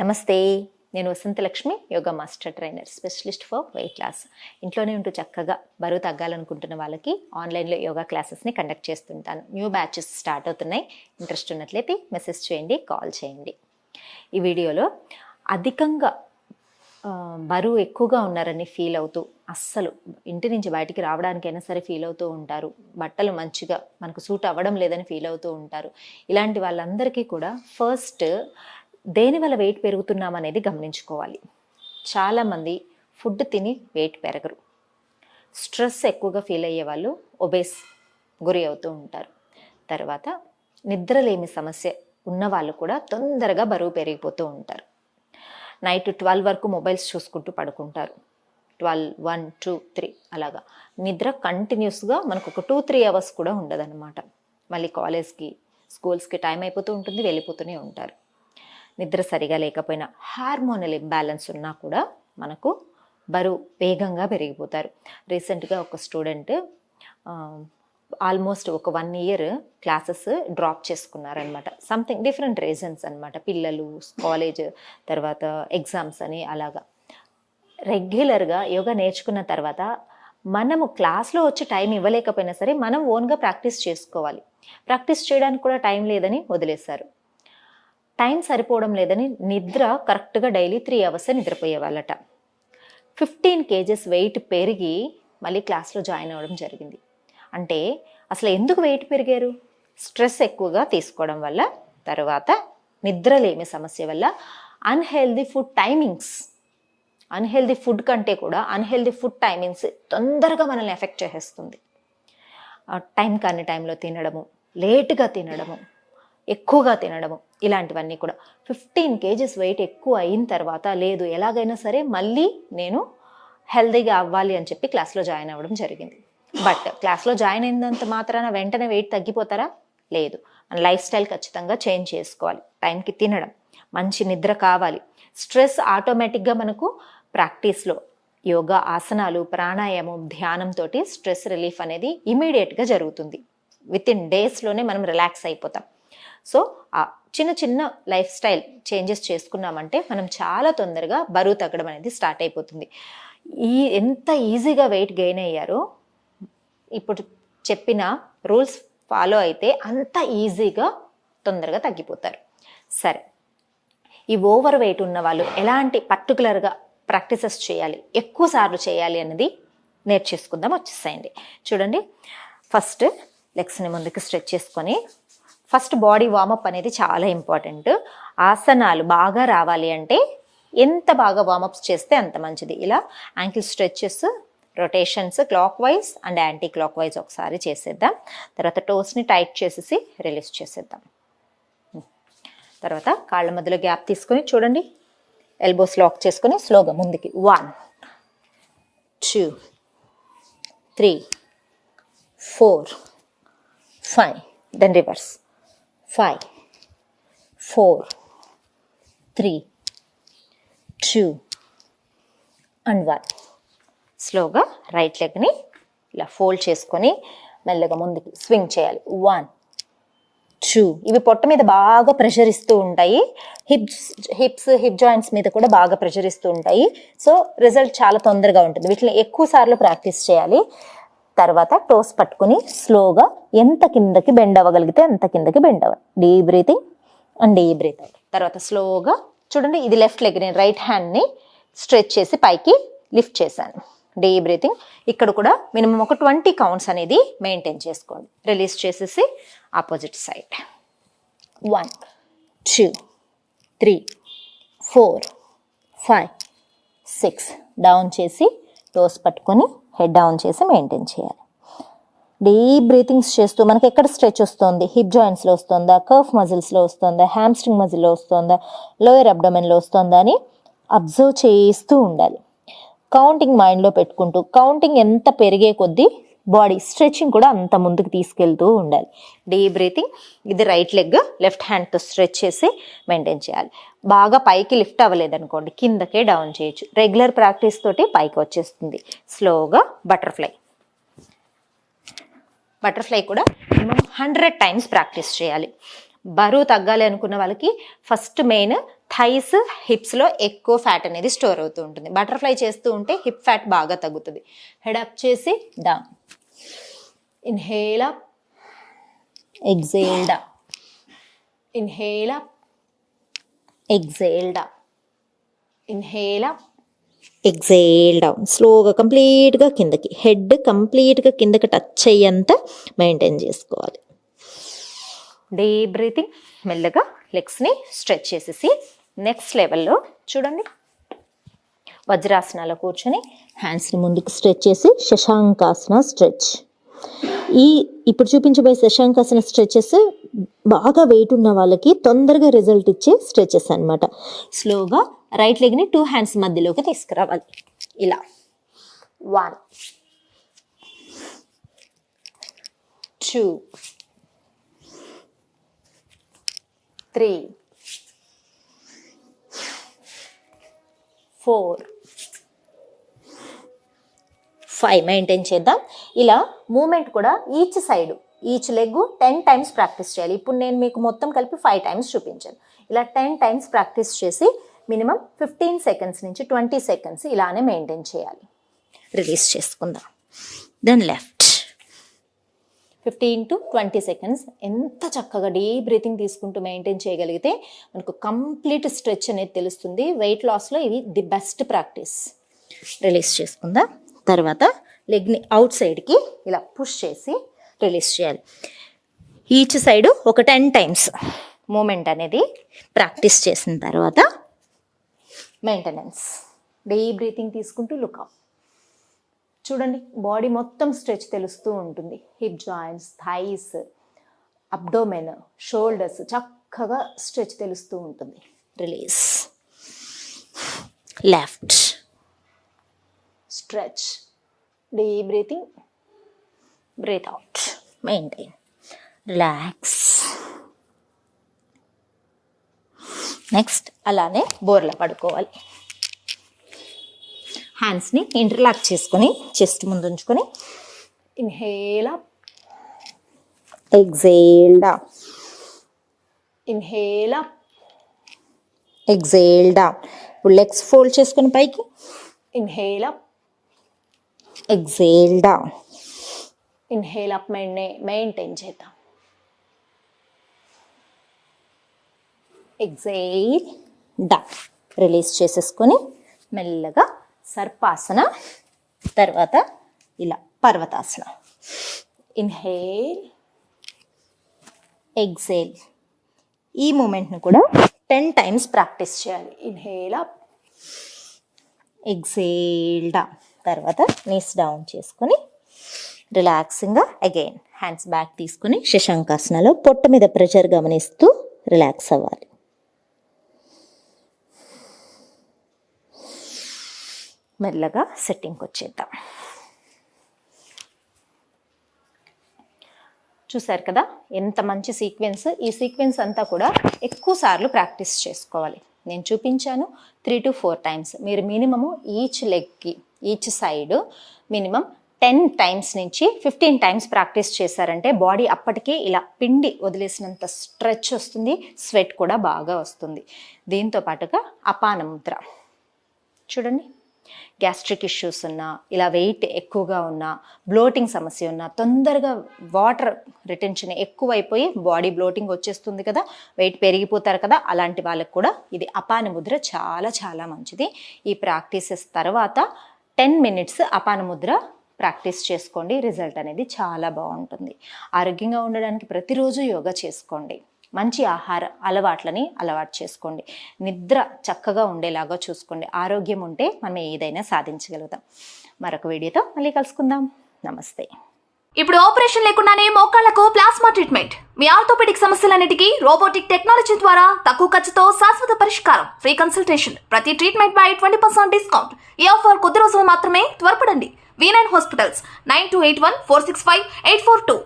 నమస్తే నేను Vasanthalakshmi yoga master trainer specialist for weight loss. ఇంట్లోనే ఉంటూ చక్కగా బరువు తగ్గాలనుకుంటున్న వాళ్ళకి ఆన్లైన్లో యోగా క్లాసెస్ని కండక్ట్ చేస్తుంటాను. న్యూ బ్యాచెస్ స్టార్ట్ అవుతున్నాయి. ఇంట్రెస్ట్ ఉన్నట్లయితే మెసేజ్ చేయండి కాల్ చేయండి. ఈ వీడియోలో అధికంగా బరువు ఎక్కువగా ఉన్నారని ఫీల్ అవుతూ అస్సలు ఇంటి నుంచి బయటికి రావడానికైనా సరే ఫీల్ అవుతూ ఉంటారు. బట్టలు మంచిగా మనకు సూట్ అవ్వడం లేదని ఫీల్ అవుతూ ఉంటారు. ఇలాంటి వాళ్ళందరికీ కూడా ఫస్ట్ దేని వల్ల వెయిట్ పెరుగుతున్నాం అనేది గమనించుకోవాలి. చాలామంది ఫుడ్ తిని వెయిట్ పెరగరు. స్ట్రెస్ ఎక్కువగా ఫీల్ అయ్యే వాళ్ళు ఒబేస్ గురి అవుతూ ఉంటారు. తర్వాత నిద్రలేమి సమస్య ఉన్న వాళ్ళు కూడా తొందరగా బరువు పెరిగిపోతూ ఉంటారు. నైట్ ట్వెల్వ్ వరకు మొబైల్స్ చూసుకుంటూ పడుకుంటారు. ట్వెల్వ్ వన్ టూ త్రీ అలాగా. నిద్ర కంటిన్యూస్గా మనకు ఒక టూ త్రీ అవర్స్ కూడా ఉండదన్నమాట. మళ్ళీ కాలేజ్కి స్కూల్స్కి టైం అయిపోతూ ఉంటుంది వెళ్ళిపోతూనే ఉంటారు. నిద్ర సరిగా లేకపోయినా హార్మోనల్ ఇంబ్యాలెన్స్ ఉన్నా కూడా మనకు బరువు వేగంగా పెరిగిపోతారు. రీసెంట్గా ఒక స్టూడెంట్ ఆల్మోస్ట్ ఒక వన్ ఇయర్ క్లాసెస్ డ్రాప్ చేసుకున్నారనమాట సంథింగ్ డిఫరెంట్ రీజన్స్ అనమాట పిల్లలు కాలేజ్ తర్వాత ఎగ్జామ్స్ అని అలాగా. రెగ్యులర్గా యోగా నేర్చుకున్న తర్వాత మనము క్లాస్లో వచ్చి టైం ఇవ్వలేకపోయినా సరే మనం ఓన్గా ప్రాక్టీస్ చేసుకోవాలి. ప్రాక్టీస్ చేయడానికి కూడా టైం లేదని వదిలేశారు. టైం సరిపోవడం లేదని నిద్ర కరెక్ట్గా డైలీ త్రీ అవర్స్ నిద్రపోయేవాళ్ళట. ఫిఫ్టీన్ కేజెస్ వెయిట్ పెరిగి మళ్ళీ క్లాస్లో జాయిన్ అవ్వడం జరిగింది. అంటే అసలు ఎందుకు వెయిట్ పెరిగారు? స్ట్రెస్ ఎక్కువగా తీసుకోవడం వల్ల తర్వాత నిద్రలేమి సమస్య వల్ల unhealthy food timings unhealthy food కంటే కూడా అన్హెల్దీ ఫుడ్ టైమింగ్స్ తొందరగా మనల్ని ఎఫెక్ట్ చేసేస్తుంది. టైం కాని టైంలో తినడము లేటుగా తినడము ఎక్కువగా తినడము ఇలాంటివన్నీ కూడా. ఫిఫ్టీన్ కేజెస్ వెయిట్ ఎక్కువ అయిన తర్వాత లేదు ఎలాగైనా సరే మళ్ళీ నేను హెల్దీగా అవ్వాలి అని చెప్పి క్లాస్లో జాయిన్ అవ్వడం జరిగింది. బట్ క్లాస్లో జాయిన్ అయినంత మాత్రాన వెంటనే వెయిట్ తగ్గిపోతారా? లేదు. మన లైఫ్ స్టైల్ ఖచ్చితంగా చేంజ్ చేసుకోవాలి. టైంకి తినడం మంచి నిద్ర కావాలి. స్ట్రెస్ ఆటోమేటిక్గా మనకు ప్రాక్టీస్లో యోగా ఆసనాలు ప్రాణాయామం ధ్యానంతో స్ట్రెస్ రిలీఫ్ అనేది ఇమీడియట్గా జరుగుతుంది. విత్ ఇన్ డేస్లోనే మనం రిలాక్స్ అయిపోతాం. సో ఆ చిన్న చిన్న లైఫ్ స్టైల్ చేంజెస్ చేసుకున్నామంటే మనం చాలా తొందరగా బరువు తగ్గడం అనేది స్టార్ట్ అయిపోతుంది. ఈ ఎంత ఈజీగా వెయిట్ గెయిన్ అయ్యారో ఇప్పుడు చెప్పిన రూల్స్ ఫాలో అయితే అంత ఈజీగా తొందరగా తగ్గిపోతారు. సరే ఈ ఓవర్ వెయిట్ ఉన్న వాళ్ళు ఎలాంటి పర్టికులర్గా ప్రాక్టీసెస్ చేయాలి ఎక్కువ సార్లు చేయాలి అనేది నేర్చేసుకుందాం వచ్చేసేయండి. చూడండి ఫస్ట్ లెగ్స్ని ముందుకు స్ట్రెచ్ చేసుకొని ఫస్ట్ బాడీ వార్మప్ అనేది చాలా ఇంపార్టెంట్. ఆసనాలు బాగా రావాలి అంటే ఎంత బాగా వార్మప్స్ చేస్తే అంత మంచిది. ఇలా ankle stretches rotations clockwise and anti clockwise ఒకసారి చేసేద్దాం. తర్వాత టోస్ని టైట్ చేసేసి రిలీజ్ చేసేద్దాం. తర్వాత కాళ్ళ మధ్యలో గ్యాప్ తీసుకొని చూడండి. ఎల్బోస్ లాక్ చేసుకొని స్లోగా ముందుకి. One two three four five then reverse. Five four three two and one. స్లోగా రైట్ లెగ్ని ఇలా ఫోల్డ్ చేసుకొని మెల్లగా ముందుకి స్వింగ్ చేయాలి. One two. ఇవి పొట్ట మీద బాగా ప్రెషర్ ఇస్తూ ఉంటాయి. హిప్స్ హిప్స్ హిప్ జాయింట్స్ మీద కూడా బాగా ప్రెషర్ ఇస్తూ ఉంటాయి. సో రిజల్ట్ చాలా తొందరగా ఉంటుంది. వీటిని ఎక్కువ సార్లు ప్రాక్టీస్ చేయాలి. తర్వాత టోస్ పట్టుకుని స్లోగా ఎంత కిందకి బెండ్ అవ్వగలిగితే అంత కిందకి బెండ్ అవ్వాలి deep breathing and deep breathe out తర్వాత స్లోగా చూడండి ఇది లెఫ్ట్ లెగ్ నేను రైట్ హ్యాండ్ని స్ట్రెచ్ చేసి పైకి లిఫ్ట్ చేశాను. డీ బ్రీతింగ్ ఇక్కడ కూడా మినిమం ఒక ట్వంటీ కౌంట్స్ అనేది మెయింటైన్ చేసుకోండి. రిలీజ్ చేసేసి opposite side one two three four five six down చేసి టోస్ పట్టుకొని హెడ్ డౌన్ చేసి మెయింటైన్ చేయాలి. డీప్ బ్రీతింగ్స్ చేస్తూ మనకి ఎక్కడ స్ట్రెచ్ వస్తుంది? హిప్ జాయింట్స్లో వస్తుందా? కర్ఫ్ మజిల్స్లో వస్తుందా? హ్యామ్స్ట్రింగ్ మజిల్లో వస్తుందా? లోయర్ అబ్డమెన్లో వస్తుందా అని అబ్జర్వ్ చేస్తూ ఉండాలి. కౌంటింగ్ మైండ్లో పెట్టుకుంటూ కౌంటింగ్ ఎంత పెరిగే కొద్దీ బాడీ స్ట్రెచింగ్ కూడా అంత ముందుకు తీసుకెళ్తూ ఉండాలి. డీప్ బ్రీతింగ్ ఇది రైట్ లెగ్ లెఫ్ట్ హ్యాండ్తో స్ట్రెచ్ చేసి మెయింటైన్ చేయాలి. బాగా పైకి లిఫ్ట్ అవ్వలేదు అనుకోండి కిందకే డౌన్ చేయొచ్చు. రెగ్యులర్ ప్రాక్టీస్ తోటి పైకి వచ్చేస్తుంది. స్లోగా బటర్ఫ్లై. బటర్ఫ్లై కూడా మినిమం హండ్రెడ్ టైమ్స్ ప్రాక్టీస్ చేయాలి. బరువు తగ్గాలి అనుకున్న వాళ్ళకి ఫస్ట్ మెయిన్ థైస్ హిప్స్లో ఎక్కువ ఫ్యాట్ అనేది స్టోర్ అవుతూ ఉంటుంది. బటర్ఫ్లై చేస్తూ ఉంటే హిప్ ఫ్యాట్ బాగా తగ్గుతుంది. హెడ్ అప్ చేసి down inhale up. Exhale down inhale up. Exhale down inhale up. Exhale down స్లోగా కంప్లీట్గా కిందకి హెడ్ కంప్లీట్గా కిందకి టచ్ అయ్యేంత మెయింటైన్ చేసుకోవాలి. డీప్ బ్రీతింగ్ మెల్లగా లెగ్స్ని స్ట్రెచ్ చేసేసి నెక్స్ట్ లెవెల్లో చూడండి. వజ్రాసనాలో కూర్చొని హ్యాండ్స్ని ముందుకు స్ట్రెచ్ చేసి శశాంకాసన స్ట్రెచ్ ఈ ఇప్పుడు చూపించబోయే శశాంకాసన స్ట్రెచెస్ బాగా వెయిట్ ఉన్న వాళ్ళకి తొందరగా రిజల్ట్ ఇచ్చే స్ట్రెచెస్ అన్నమాట. స్లోగా రైట్ లెగ్ని టూ హ్యాండ్స్ మధ్యలోకి తీసుకురావాలి. ఇలా. One two three four. Five maintain చేద్దాం. ఇలా మూమెంట్ కూడా each side each leg ten times practice చేయాలి. ఇప్పుడు నేను మీకు మొత్తం కలిపి ఫైవ్ టైమ్స్ చూపించాను. ఇలా టెన్ టైమ్స్ ప్రాక్టీస్ చేసి మినిమం ఫిఫ్టీన్ సెకండ్స్ నుంచి ట్వంటీ సెకండ్స్ ఇలానే మెయింటైన్ చేయాలి. రిలీజ్ చేసుకుందాం. Then left fifteen to twenty seconds ఎంత చక్కగా డీప్ బ్రీతింగ్ తీసుకుంటూ మెయింటైన్ చేయగలిగితే మనకు కంప్లీట్ స్ట్రెచ్ అనేది తెలుస్తుంది. వెయిట్ లాస్లో ఇవి ది బెస్ట్ ప్రాక్టీస్ రిలీజ్ చేసుకుందాం. తర్వాత లెగ్ని అవుట్ సైడ్కి ఇలా పుష్ చేసి రిలీజ్ చేయాలి. ఈచ్ సైడ్ ఒక టెన్ టైమ్స్ మూమెంట్ అనేది ప్రాక్టీస్ చేసిన తర్వాత మెయింటెనెన్స్ డీప్ బ్రీతింగ్ తీసుకుంటూ లుక్ చూడండి బాడీ మొత్తం స్ట్రెచ్ తెలుస్తూ ఉంటుంది. Hip joints thighs abdomen shoulders చక్కగా స్ట్రెచ్ తెలుస్తూ ఉంటుంది. Release left stretch deep breathing breathe out maintain relax next అలానే బోర్లా పడుకోవాలి. హ్యాండ్స్ని ఇంటర్లాక్ చేసుకొని చెస్ట్ ముందు ఉంచుకొని inhale up exhale down inhale up exhale down ఇప్పుడు లెగ్స్ ఫోల్డ్ చేసుకొని పైకి. Inhale up exhale down inhale up maintain చేద్దాం. ఎగ్జైల్ డౌన్ రిలీజ్ చేసేసుకొని మెల్లగా సర్పాసన తర్వాత ఇలా పర్వతాసన. Inhale exhale. ఈ మూమెంట్ను కూడా టెన్ టైమ్స్ ప్రాక్టీస్ చేయాలి. Inhale up. Exhale down. తర్వాత నీస్ డౌన్ చేసుకొని రిలాక్సింగ్గా అగైన్ హ్యాండ్స్ బ్యాక్ తీసుకుని శశాంకాసనలో పొట్ట మీద ప్రెషర్ గమనిస్తూ రిలాక్స్ అవ్వాలి. మెల్లగా సెట్టింగ్కి వచ్చేద్దాం. చూసారు కదా? ఎంత మంచి సీక్వెన్స్ ఈ సీక్వెన్స్ అంతా కూడా ఎక్కువ సార్లు ప్రాక్టీస్ చేసుకోవాలి. నేను చూపించాను త్రీ టు ఫోర్ టైమ్స్ మీరు minimum each లెగ్కి each side minimum ten times నుంచి ఫిఫ్టీన్ టైమ్స్ ప్రాక్టీస్ చేశారంటే బాడీ అప్పటికే ఇలా పిండి వదిలేసినంత స్ట్రెచ్ వస్తుంది స్వెట్ కూడా బాగా వస్తుంది. దీంతో పాటుగా అపాన ముద్ర చూడండి. గ్యాస్ట్రిక్ ఇష్యూస్ ఉన్నా ఇలా వెయిట్ ఎక్కువగా ఉన్నా బ్లోటింగ్ సమస్య ఉన్నా తొందరగా వాటర్ రిటెన్షన్ ఎక్కువైపోయి బాడీ బ్లోటింగ్ వచ్చేస్తుంది కదా వెయిట్ పెరిగిపోతారు కదా అలాంటి వాళ్ళకి కూడా ఇది అపాన ముద్ర చాలా చాలా మంచిది. ఈ ప్రాక్టీసెస్ తర్వాత టెన్ మినిట్స్ అపాన ముద్ర ప్రాక్టీస్ చేసుకోండి రిజల్ట్ అనేది చాలా బాగుంటుంది. ఆరోగ్యంగా ఉండడానికి ప్రతిరోజు యోగా చేసుకోండి. మంచి ఆహార అలవాట్లని అలవాటు చేసుకోండి. నిద్ర చక్కగా ఉండేలాగా చూసుకోండి. ఆరోగ్యం ఉంటే మనం ఏదైనా సాధించగలుగుతాం. మరొక వీడియోతో మళ్ళీ కలుసుకుందాం. నమస్తే. ఇప్పుడు ఆపరేషన్ లేకుండానే మోకాళ్ళకు ప్లాస్మా ట్రీట్మెంట్. మీ ఆర్థోపెడిక్ సమస్యలన్నిటికీ రోబోటిక్ టెక్నాలజీ ద్వారా తక్కువ ఖర్చుతో శాశ్వత పరిష్కారం. Free consultation. ప్రతి ట్రీట్మెంట్ పై ట్వంటీ పర్సెంట్ డిస్కౌంట్. ఈ ఆఫర్ కొద్ది రోజులు మాత్రమే త్వరపడండి. V nine hospitals nine two eight one four six five eight four two.